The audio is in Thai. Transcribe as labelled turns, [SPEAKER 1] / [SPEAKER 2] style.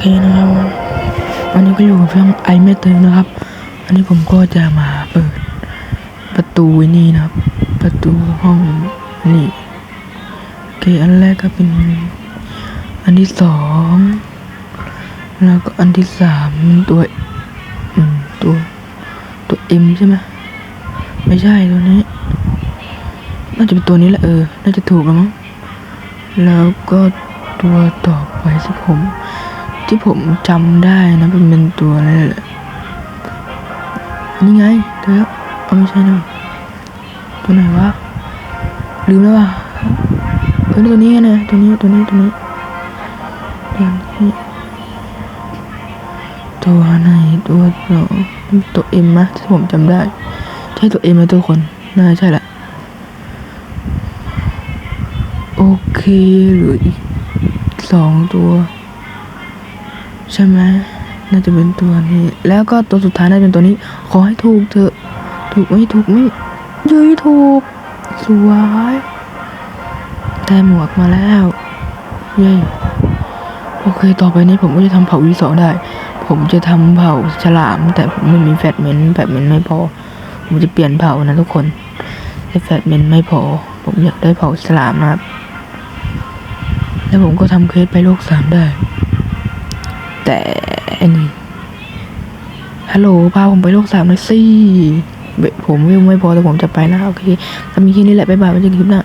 [SPEAKER 1] เคนะครับอันนี้ก็อยู่กับช่องไอเมเตอร์นะครับ อันนี้ผมก็จะมาเปิด ประตูนี่นะครับ ประตูห้องนี่โอเคอันแรกก็เป็น อันที่สองแล้วก็อันที่สามตัวอืมตัวตัวเอ็มใช่ไหมไม่ใช่ตัวนี้ น่าจะเป็นตัวนี้แหละเออ น่าจะถูกแล้วมั้งแล้วก็ตัวต่อไปที่ผม ที่ผมจำได้นะมันเป็นตัวอะไรแหละนี่ไงเดี๋ยวเอาไม่ใช่นะตัวไหนวะลืมแล้วว่ะเออตัวนี้นะตัวนี้ตัวนี้ตัวนี้ตัวนี้ตัวไหนตัวสองตัวเอ็มนะที่ผมจำได้ ใช่ตัวเอ็มนะทุกคนน่าใช่แหละโอเคหลืออีกสองตัว ใช่ไหมน่าจะเป็นตัวนี้ แล้วก็ตัวสุดท้ายน่าจะเป็นตัวนี้ ขอให้ถูกเถอะ ถูกไม่ถูกไม่เย้ยถูก สวยได้หมวกมาแล้ว เย้โอเค ต่อไปนี้ผมก็จะทำเผ่าวีสองได้ ผมจะทำเผ่าฉลาม แต่ผมไม่มีแฟตเมนต์แฟตเมนต์ไม่พอ ผมจะเปลี่ยนเผ่านะทุกคนแต่แฟตเมนต์ไม่พอ ผมอยากได้เผ่าฉลามนะครับ แล้วผมก็ทำเคสไปโลกสามได้ แต่อันนี้ฮัลโหลพาผมไปโลกสามหน่อยสิผมวิวไม่พอแต่ผมจะไปแล้วโอเคถ้ามีแค่นี้แหละบ๊ายบายไว้เจอกันคลิปหน้า